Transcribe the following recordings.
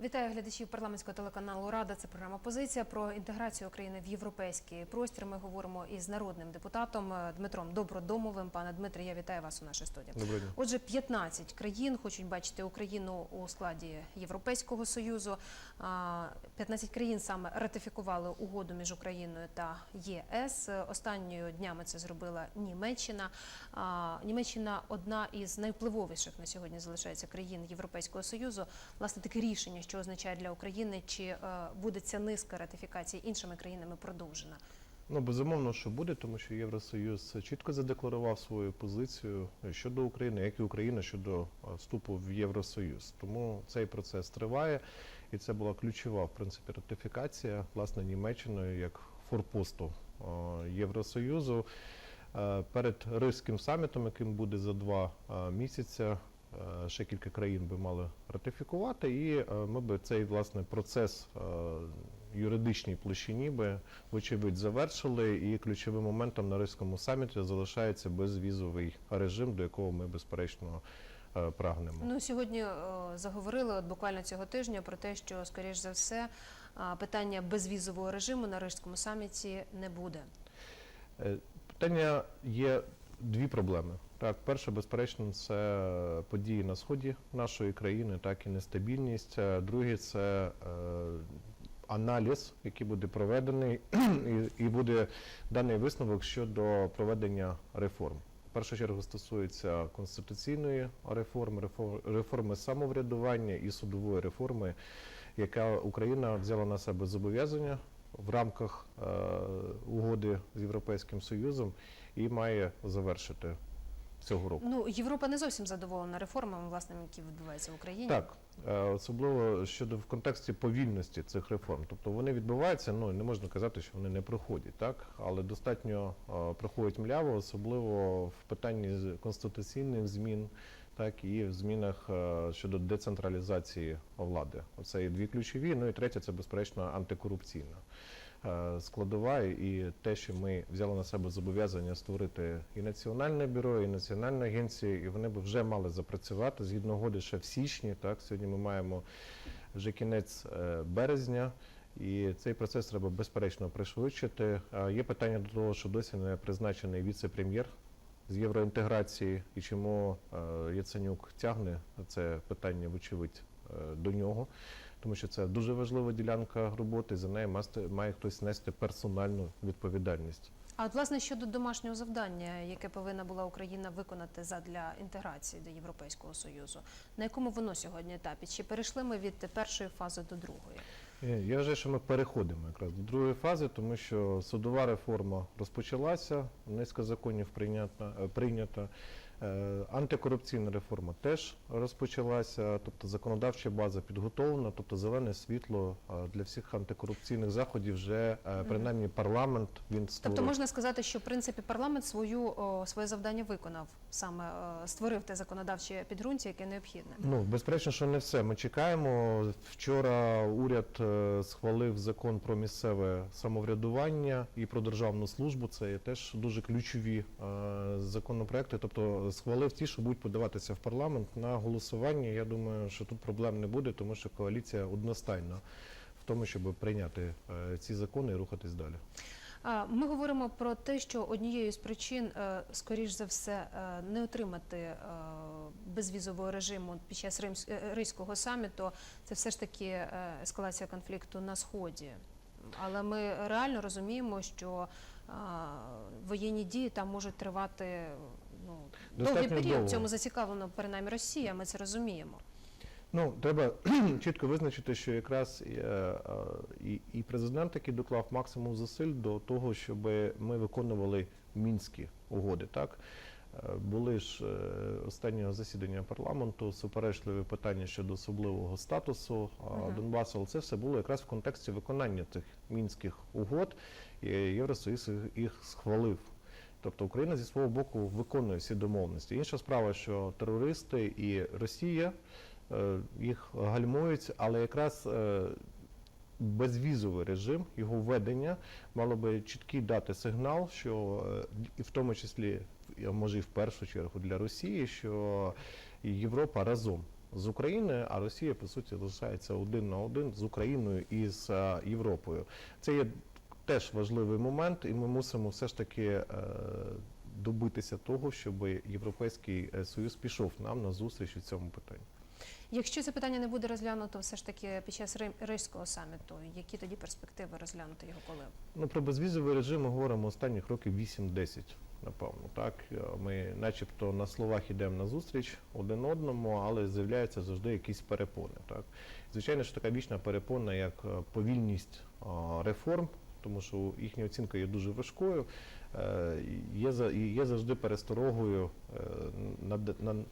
Вітаю глядачів парламентського телеканалу Рада. Це програма Позиція про інтеграцію України в європейський простір. Ми говоримо із народним депутатом Дмитром Добродомовим. Пане Дмитре, я вітаю вас у нашій студії. Доброго дня. Отже, 15 країн хочуть бачити Україну у складі Європейського союзу. А, 15 країн саме ратифікували угоду між Україною та ЄС. Останньою днями це зробила Німеччина. Німеччина одна із найвпливовіших на сьогодні залишається країн Європейського союзу. Власне таке рішення, що означає для України, чи е, буде ця низка ратифікацій іншими країнами продовжена. Ну безумовно, що буде, тому що Євросоюз чітко задекларував свою позицію щодо України, як і Україна щодо е, вступу в Євросоюз. Тому цей процес триває, і це була ключова в принципі ратифікація власне Німеччиною як форпосту е, Євросоюзу. Перед Ризьким самітом, яким буде за два місяці, ще кілька країн би мали ратифікувати, і е, ми би цей власне процес е, юридичній площині би вочевидь завершили. І ключовим моментом на Ризькому саміті залишається безвізовий режим, до якого ми безперечно е, прагнемо. Ну сьогодні е, заговорили от буквально цього тижня про те, що скоріш за все питання безвізового режиму на Рижському саміті не буде. Е, Питання є дві проблеми. Так, перше, безперечно, це події на сході нашої країни, так і нестабільність. Е, Друге, це е, аналіз, який буде проведений, і, і буде даний висновок щодо проведення реформ. В першу чергу стосується конституційної реформи, реформи самоврядування і судової реформи, яка Україна взяла на себе зобов'язання в рамках е, угоди з Європейським Союзом і має завершити цього року. Ну Європа не зовсім задоволена реформами, власне, які відбуваються в Україні. Так, е, особливо щодо в контексті повільності цих реформ. Тобто вони відбуваються, ну не можна казати, що вони не проходять, так але достатньо е, проходять мляво, особливо в питанні конституційних змін, так і в змінах е, щодо децентралізації влади. Оце є дві ключові. Ну і третє це безперечно антикорупційна. е, Складова і те, що ми взяли на себе зобов'язання створити і національне бюро, і національну агенцію, і вони б вже мали запрацювати згідно угоди ще в січні. Так сьогодні ми маємо вже кінець е, березня. І цей процес треба безперечно пришвидшити. Є питання до того, що досі не призначений віце-прем'єр з євроінтеграції, і чому е, Яценюк тягне це питання, вочевидь, е, до нього, тому що це дуже важлива ділянка роботи. За нею має хтось нести персональну відповідальність. А от власне щодо домашнього завдання, яке повинна була Україна виконати задля інтеграції до Європейського союзу, на якому воно сьогодні етапі? Чи перейшли ми від першої фази до другої? Е, Я вважаю, що ми переходимо якраз до другої фази, тому що судова реформа розпочалася, низка законів прийнята, е, прийнята. Е, Антикорупційна реформа теж розпочалася, тобто законодавча база підготовлена, тобто зелене світло е, для всіх антикорупційних заходів вже е, принаймні парламент він Тобто можна сказати, що в принципі парламент свою своє завдання виконав, саме створив те законодавче підґрунтя, яке необхідне. Ну, безперечно, що не все. Ми чекаємо. Вчора уряд схвалив закон про місцеве самоврядування і про державну службу. Це теж дуже ключові законопроекти. Тобто схвалив ті, що будуть подаватися в парламент на голосування. Я думаю, що тут проблем не буде, тому що коаліція одностайна в тому, щоб прийняти е, ці закони і рухатись далі. Ми говоримо про те, що однією з причин, е, скоріш за все, е, не отримати безвізового режиму під час Римсь- Ризького саміту, це все ж таки ескалація конфлікту на сході. Але ми реально розуміємо, що воєнні дії там можуть тривати ну, довгий період. довго. В цьому зацікавлено принаймні Росія. Ми це розуміємо. Ну, треба чітко визначити, що якраз е, е, і, і президент, який доклав максимум зусиль до того, щоб ми виконували мінські угоди. Так Е, були ж останнього засідання парламенту суперечливі питання щодо особливого статусу е, Донбасу, але це все було якраз в контексті виконання цих мінських угод. І Євросоюз їх схвалив. Тобто Україна зі свого боку виконує всі домовленості. Інша справа, що терористи і Росія е, їх гальмують, але якраз е, безвізовий режим, його введення мало би чіткий дати сигнал, що е, і в тому числі, може і в першу чергу для Росії, що Європа разом з України, а Росія по суті залишається один на один з Україною і з Європою. Це є теж важливий момент, і ми мусимо все ж таки е, добитися того, щоб Європейський е, Союз пішов нам на зустріч у цьому питанні. Якщо це питання не буде розглянуто все ж таки під час Рижського саміту, які тоді перспективи розглянути його коли? Ну, про безвізовий режим ми говоримо останніх років 8-10, напевно. Так Е, ми, начебто, на словах йдемо на зустріч один одному, але з'являються завжди якісь перепони. Так, звичайно, що така вічна перепона, як повільність реформ, тому що їхня оцінка є дуже важкою. е, Є за є завжди пересторогою е, на, на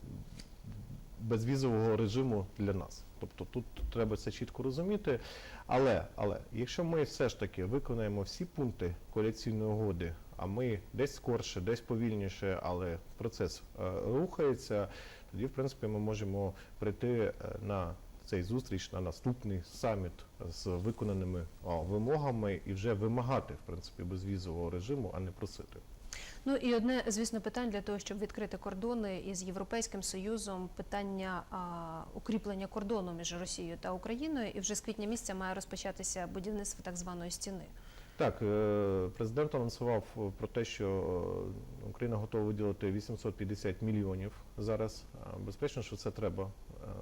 безвізового режиму для нас. Тобто тут треба це чітко розуміти. Але, але якщо ми все ж таки виконаємо всі пункти коаліційної угоди, а ми десь скорше, десь повільніше, але процес е, рухається, тоді в принципі ми можемо прийти на цей зустріч на наступний саміт з виконаними вимогами і вже вимагати в принципі безвізового режиму, а не просити. Ну і одне, звісно, питання для того, щоб відкрити кордони із Європейським Союзом, питання а, укріплення кордону між Росією та Україною, і вже з квітня місяця має розпочатися будівництво так званої стіни. Так, е, президент анонсував е, про те, що е, Україна готова виділити 850 мільйонів зараз. Безпечно, що це треба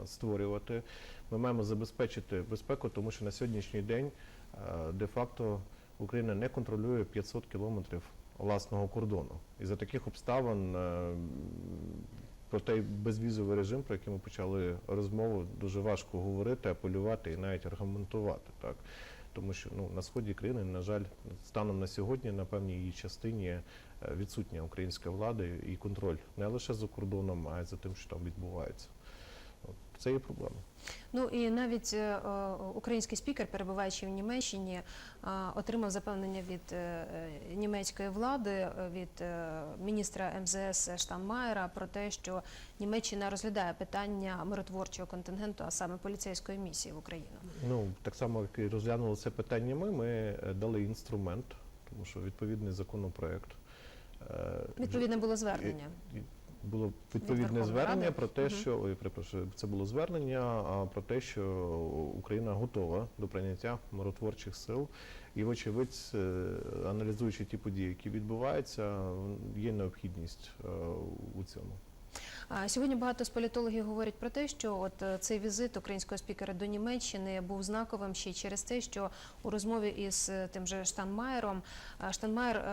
створювати. Ми маємо забезпечити безпеку, тому що на сьогоднішній день де-факто Україна не контролює 500 кілометрів власного кордону. І за таких обставин про той безвізовий режим, про який ми почали розмову, дуже важко говорити, апелювати і навіть аргументувати. Так? Тому що ну на сході країни, на жаль, станом на сьогодні на певній її частині е, відсутня українська влада і контроль не лише за кордоном, а й за тим, що там відбувається. Це є проблема. Ну і навіть е, е, український спікер, перебуваючи в Німеччині, е, отримав запевнення від е, німецької влади, від е, міністра МЗС Штанмаєра про те, що Німеччина розглядає питання миротворчого контингенту, а саме поліцейської місії в Україну. Ну так само, як і розглянули це питання, ми, ми дали інструмент, тому що відповідний законопроект. Відповідне було звернення. Було відповідне Верховної звернення Ради? про те, Мгм. що ой, перепрошую, це було звернення а, про те, що Україна готова до прийняття миротворчих сил. І, вочевидь, е, аналізуючи ті події, які відбуваються, є необхідність е, у цьому. Сьогодні багато з політологів говорять про те, що от е, цей візит українського спікера до Німеччини був знаковим ще через те, що у розмові із е, тим же Штанмаєром е, Штанмаєр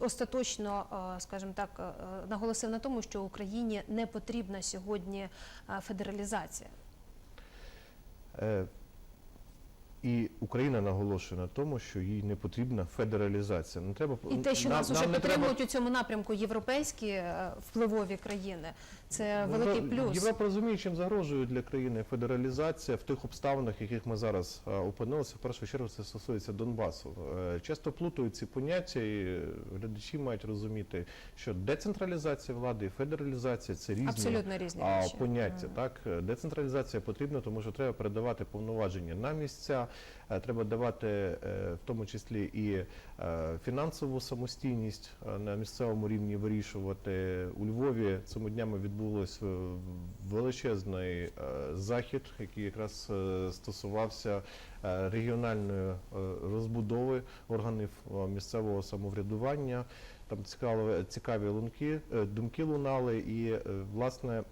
остаточно, скажімо так, наголосив на тому, що Україні не потрібна сьогодні федералізація. І Україна наголошує на тому, що їй не потрібна федералізація. Не треба І те, що нам- нас уже нам не треба підтримують у цьому напрямку європейські е, впливові країни, це Ну, великий Євро- плюс. Європа розуміє, чим загрожує для країни федералізація в тих обставинах, яких ми зараз е, опинилися. В першу чергу це стосується Донбасу. Е, Часто плутають ці поняття, і глядачі мають розуміти, що децентралізація влади і федералізація це різні Абсолютно різні а, поняття. Мгм. Так, децентралізація потрібна, тому що треба передавати повноваження на місця, треба давати е, в тому числі і е, фінансову самостійність е, на місцевому рівні вирішувати. У Львові цими днями відбулось е, величезний е, захід, який якраз е, стосувався е, регіональної е, розбудови органів е, місцевого самоврядування. Там цікаві, цікаві лунки, е, думки лунали, і е, власне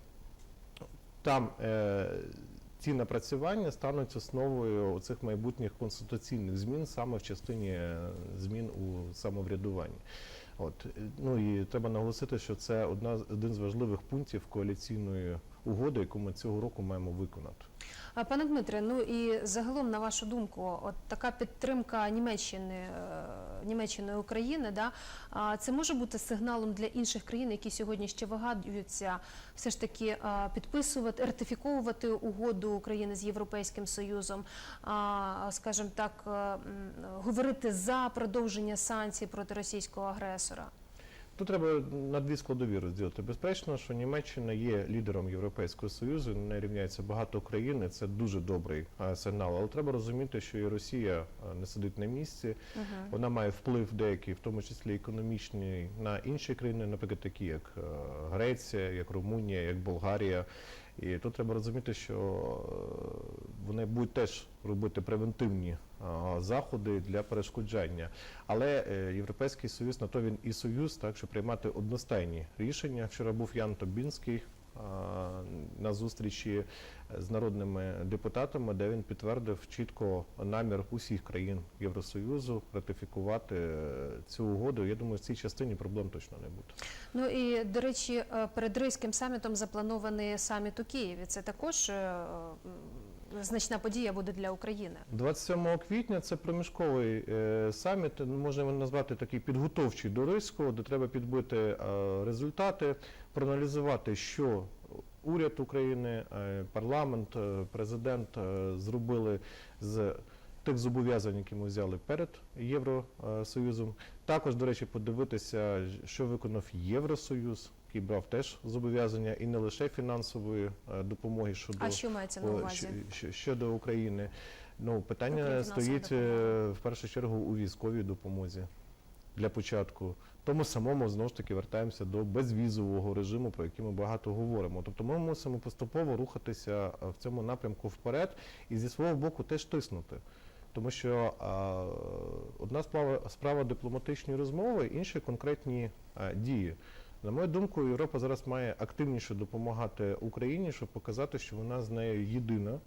там е, ці напрацювання стануть основою цих майбутніх конституційних змін саме в частині змін у самоврядуванні. От ну і треба наголосити, що це одна один з важливих пунктів коаліційної угоди, яку ми цього року маємо виконати. Пане Дмитре, ну і загалом, на вашу думку, от така підтримка Німеччини, е, Німеччини України, да, це може бути сигналом для інших країн, які сьогодні ще вигадуються, все ж таки підписувати, ратифіковувати угоду України з Європейським Союзом, скажімо так, говорити за продовження санкцій проти російського агресора. Тут треба на дві складові розділити. Безпечно, що Німеччина є лідером Європейського союзу, не рівняється багато країн. і Це дуже добрий е, сигнал. Але треба розуміти, що і Росія е, не сидить на місці. Вона має вплив деякий, в тому числі економічний, на інші країни, наприклад, такі як е, Греція, як Румунія, як Болгарія. І тут треба розуміти, що е, вони будуть теж робити превентивні заходи для перешкоджання. Але е, Європейський Союз на то він і союз, так що приймати одностайні рішення. Вчора був Ян Тобінський на зустрічі з народними депутатами, де він підтвердив чітко намір усіх країн Євросоюзу ратифікувати е, цю угоду. Я думаю, в цій частині проблем точно не буде. Ну і до речі, е, перед Ризьким самітом запланований саміт у Києві. Це також е, значна подія буде для України. 27 квітня це проміжковий е, саміт. його назвати такий підготовчий до Ризького, де треба підбити е, результати, проаналізувати, що уряд України, е, парламент, президент зробили з тих зобов'язань, які ми взяли перед Євросоюзом. Також, до речі, подивитися, що виконав Євросоюз, який брав теж зобов'язання і не лише фінансової е, допомоги щодо А що мається на увазі? щодо України. Ну, питання стоїть е, в першу чергу у військовій допомозі для початку. Тому самому знову ж таки вертаємося до безвізового режиму, про який ми багато говоримо. Тобто ми мусимо поступово рухатися е, в цьому напрямку вперед і зі свого боку теж тиснути. Тому що а, одна справа, справа дипломатичні розмови, інша конкретні а, дії. На мою думку, Європа зараз має активніше допомагати Україні, щоб показати, що вона з нею єдина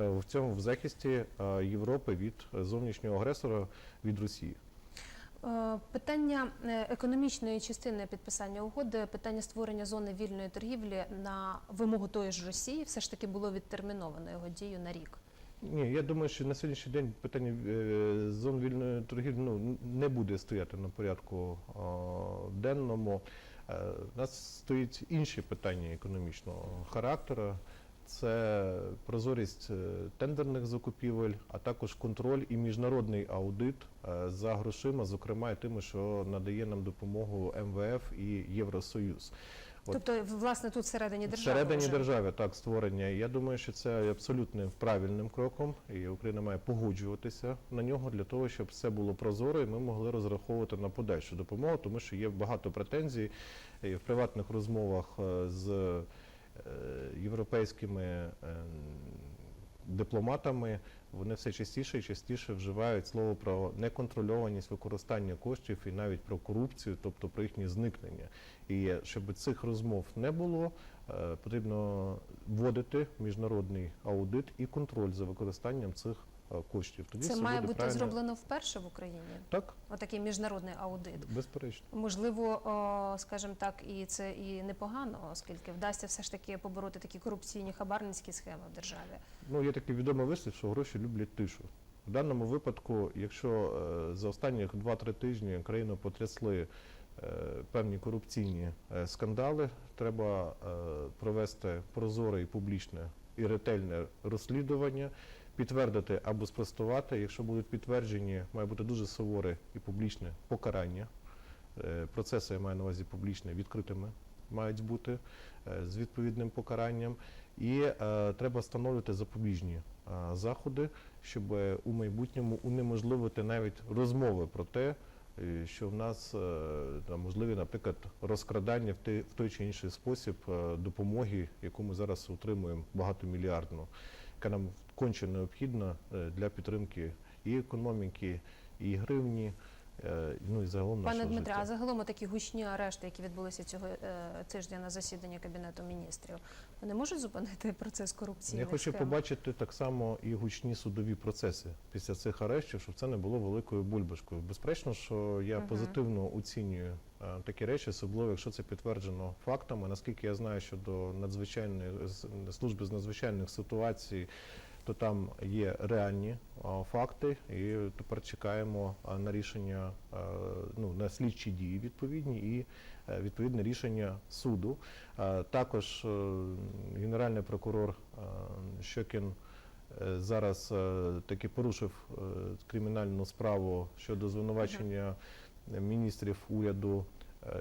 е, в цьому в захисті е, Європи від зовнішнього агресора від Росії. Е, Питання економічної частини підписання угоди, питання створення зони вільної торгівлі на вимогу тої ж Росії, все ж таки було відтерміновано його дію на рік. Ні, я думаю, що на сьогоднішній день питання зон вільної торгівлі ну, не буде стояти на порядку денному. Е, У нас стоїть інші питання економічного характеру. Це прозорість е, тендерних закупівель, а також контроль і міжнародний аудит е, за грошима, зокрема і тими, що надає нам допомогу МВФ і Євросоюз. Тобто, власне, тут всередині держави Всередині вже. держави так створення. Я думаю, що це є абсолютно правильним кроком, і Україна має погоджуватися на нього для того, щоб все було прозоро, і ми могли розраховувати на подальшу допомогу, тому що є багато претензій і в приватних розмовах е, з е, європейськими е, дипломатами. Вони все частіше і частіше вживають слово про неконтрольованість використання коштів і навіть про корупцію, тобто про їхнє зникнення. І щоб цих розмов не було, е, потрібно вводити міжнародний аудит і контроль за використанням цих коштів. Тоді Це має бути правильно. зроблено вперше в Україні. Так, Отакий міжнародний аудит. безперечно. Можливо, о, скажімо так, і це і непогано, оскільки вдасться все ж таки побороти такі корупційні хабарницькі схеми в державі. Ну, є такий відомий вислів, що гроші люблять тишу. В даному випадку, якщо е, за останні 2-3 тижні країну потрясли е, певні корупційні е, скандали, треба е, провести прозоре і публічне і ретельне розслідування, підтвердити або спростувати. Якщо будуть підтверджені, має бути дуже суворе і публічне покарання. Е, Процеси я маю на увазі публічне, відкритими мають бути е, з відповідним покаранням. І е, треба встановлювати запобіжні е, заходи, щоб у майбутньому унеможливити навіть розмови про те, е, що в нас е, можливі, наприклад, розкрадання в, той- в той чи інший спосіб е, допомоги, яку ми зараз отримуємо багатомільярдну, яка нам конче необхідна е, для підтримки і економіки, і гривні, е, ну і загалом Пане нашого Дмитре, життя. а загалом такі гучні арешти, які відбулися цього е, тижня на засіданні кабінету міністрів, вони можуть зупинити процес корупції? Я хочу побачити так само і гучні судові процеси після цих арештів, щоб це не було великою бульбашкою. Безперечно, що я Мгм. позитивно оцінюю такі речі, особливо якщо це підтверджено фактами. Наскільки я знаю, щодо надзвичайної з- служби з надзвичайних ситуацій, то там є реальні а, факти, і тепер чекаємо на рішення ну на слідчі дії відповідні і е, відповідне рішення суду. Також е, генеральний прокурор е, Щокін зараз таки порушив кримінальну справу щодо звинувачення міністрів уряду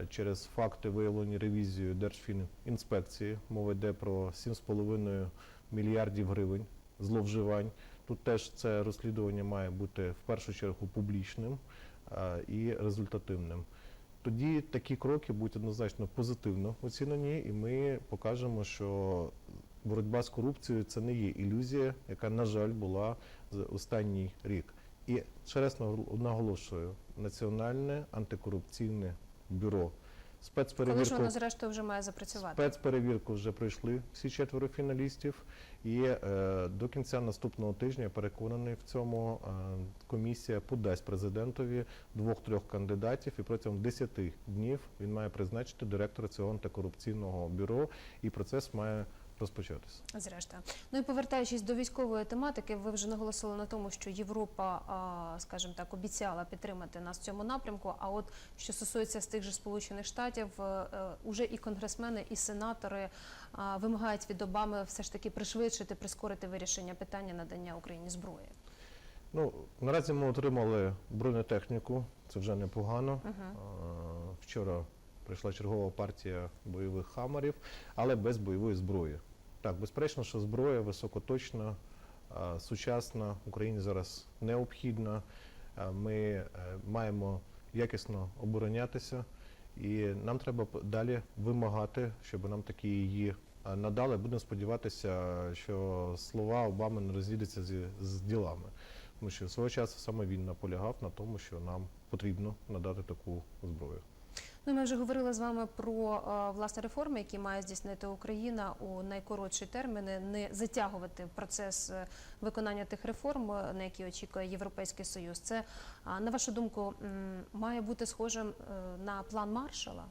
через факти виявлені ревізією Держфінінспекції. Мова йде про 7,5 мільярдів гривень зловживань. Тут теж це розслідування має бути в першу чергу публічним е, і результативним. Тоді такі кроки будуть однозначно позитивно оцінені, і ми покажемо, що боротьба з корупцією це не є ілюзія, яка, на жаль, була за останній рік. І ще раз наголошую: Національне антикорупційне бюро. Коли ж вона зрештою вже має запрацювати? Спецперевірку вже пройшли всі четверо фіналістів, і е, до кінця наступного тижня я переконаний в цьому. е, комісія подасть президентові двох-трьох кандидатів, і протягом 10 днів він має призначити директора цього антикорупційного бюро, і процес має розпочатися. Зрештою, ну і повертаючись до військової тематики, ви вже наголосили на тому, що Європа, скажімо так, обіцяла підтримати нас в цьому напрямку. А от що стосується з тих же сполучених штатів, е, е, уже і конгресмени, і сенатори вимагають від Обами все ж таки пришвидшити, прискорити вирішення питання надання Україні зброї. Ну наразі ми отримали бронетехніку, це вже непогано. Угу. Вчора прийшла чергова партія бойових хамерів, але без бойової зброї. Так, безперечно, що зброя високоточна, е, сучасна, Україні зараз необхідна. Е, Ми е, маємо якісно оборонятися, і нам треба далі вимагати, щоб нам такі її надали. Будемо сподіватися, що слова Обами не розійдуться зі- з ділами. Тому що свого часу саме він наполягав на тому, що нам потрібно надати таку зброю. Ну, ми вже говорили з вами про е, власне реформи, які має здійснити Україна у найкоротші терміни, не затягувати процес е, виконання тих реформ, е, на які очікує Європейський Союз. Це на вашу думку має бути схожим на план Маршала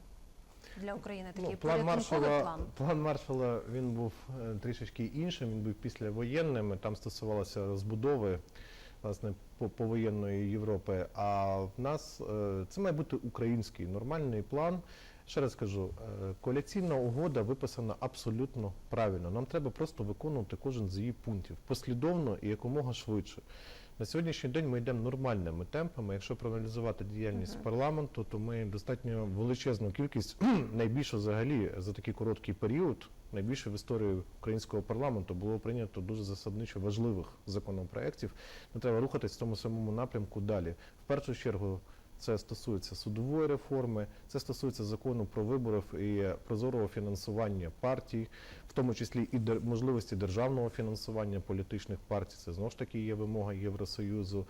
для України. Такий Ну, план Маршала, план. план Маршала він був трішечки іншим. Він був післявоєнним. Там стосувалося розбудови власне по- повоєнної Європи. А в нас е, це має бути український нормальний план. Ще раз кажу, е, коаліційна угода виписана абсолютно правильно. Нам треба просто виконувати кожен з її пунктів послідовно і якомога швидше. На сьогоднішній день ми йдемо нормальними темпами. Якщо проаналізувати діяльність Мгм. парламенту, то ми достатньо величезну кількість, найбільше взагалі за такий короткий період, найбільше в історії українського парламенту було прийнято дуже засадничо важливих законопроєктів. Не треба рухатись в тому самому напрямку далі. В першу чергу. Це стосується судової реформи, це стосується закону про вибори і прозорого фінансування партій, в тому числі і можливості державного фінансування політичних партій. Це знову ж таки є вимога Євросоюзу.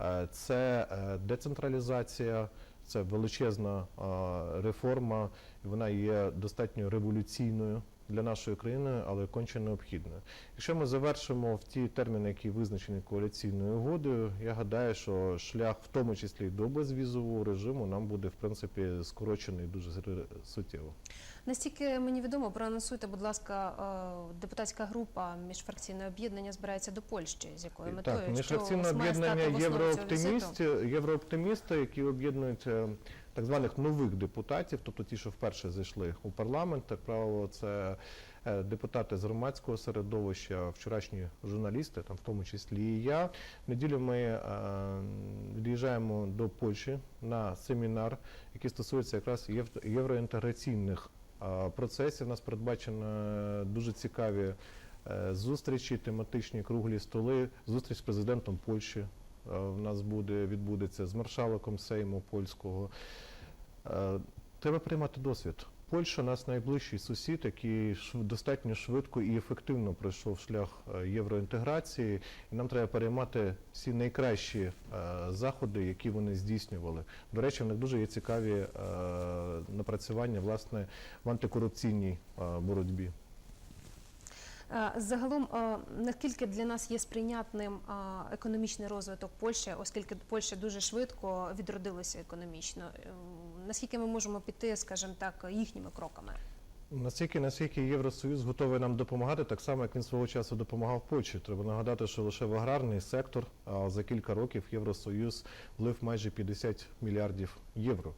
Е, Це е, децентралізація, це величезна е, реформа. Вона є достатньо революційною для нашої країни, але конче необхідною. Якщо ми завершимо в ті терміни, які визначені коаліційною угодою, я гадаю, що шлях, в тому числі до безвізового режиму, нам буде в принципі скорочений дуже суттєво. Настільки мені відомо, проанонсуйте, будь ласка, е, депутатська група міжфракційне об'єднання збирається до Польщі. З якою метою Так, міжфракційне об'єднання єврооптимісти, єврооптимісти, які об'єднують е, так званих нових депутатів, тобто ті, що вперше зайшли у парламент, як правило, це е, депутати з громадського середовища, вчорашні журналісти, там в тому числі і я. Неділю ми е, від'їжджаємо до Польщі на семінар, який стосується якраз єв- євроінтеграційних е, процесів. У нас передбачено дуже цікаві зустрічі, тематичні круглі столи, зустріч з президентом Польщі. Е, В нас буде відбудеться з маршалком Сейму польського. Е, Треба приймати досвід. Польща наш найближчий сусід, який достатньо швидко і ефективно пройшов шлях е, євроінтеграції, і нам треба переймати всі найкращі заходи, які вони здійснювали. До речі, в них дуже є цікаві напрацювання власне в антикорупційній боротьбі. Е, Загалом, е, наскільки для нас є сприйнятним е, економічний розвиток Польщі, оскільки Польща дуже швидко відродилася економічно, наскільки ми можемо піти, скажімо так, їхніми кроками? Настільки, наскільки Євросоюз готовий нам допомагати, так само як він свого часу допомагав Польщі. Треба нагадати, що лише в аграрний сектор за кілька років Євросоюз влив майже 50 мільярдів євро.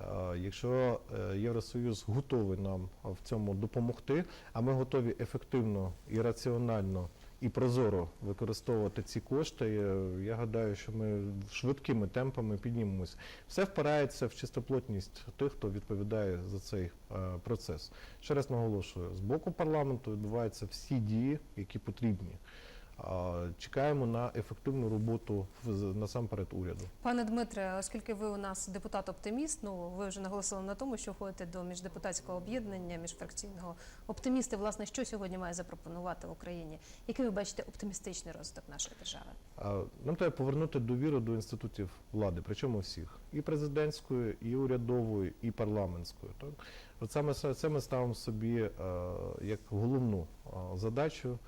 А, Якщо е, Євросоюз готовий нам в цьому допомогти, а ми готові ефективно і раціонально і прозоро використовувати ці кошти, е, я гадаю, що ми швидкими темпами піднімемось. Все впирається в чистоплотність тих, хто відповідає за цей е, процес. Ще раз наголошую, з боку парламенту відбуваються всі дії, які потрібні. Чекаємо на ефективну роботу в- насамперед уряду. Пане Дмитре, оскільки ви у нас депутат-оптиміст, ну ви вже наголосили на тому, що входите до міждепутатського об'єднання, міжфракційного оптимісти, власне, що сьогодні має запропонувати Україні? Який ви бачите оптимістичний розвиток нашої держави? Нам треба повернути довіру до інститутів влади, причому всіх і президентської, і урядової, і парламентської. Так от саме це- це ми ставимо собі е, як головну е, задачу.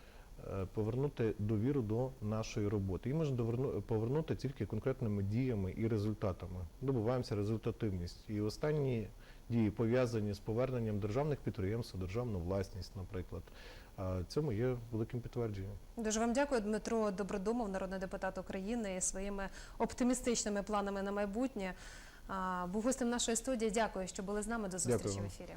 Е, Повернути довіру до нашої роботи. І можна повернути тільки конкретними діями і результатами. Добуваємося результативність. І останні дії пов'язані з поверненням державних підприємств, державну власність, наприклад. Цьому є великим підтвердженням. Дуже вам дякую, Дмитро Добродумов, народний депутат України, і своїми оптимістичними планами на майбутнє. Був гостем нашої студії. Дякую, що були з нами. До зустрічі Дякую в ефірі.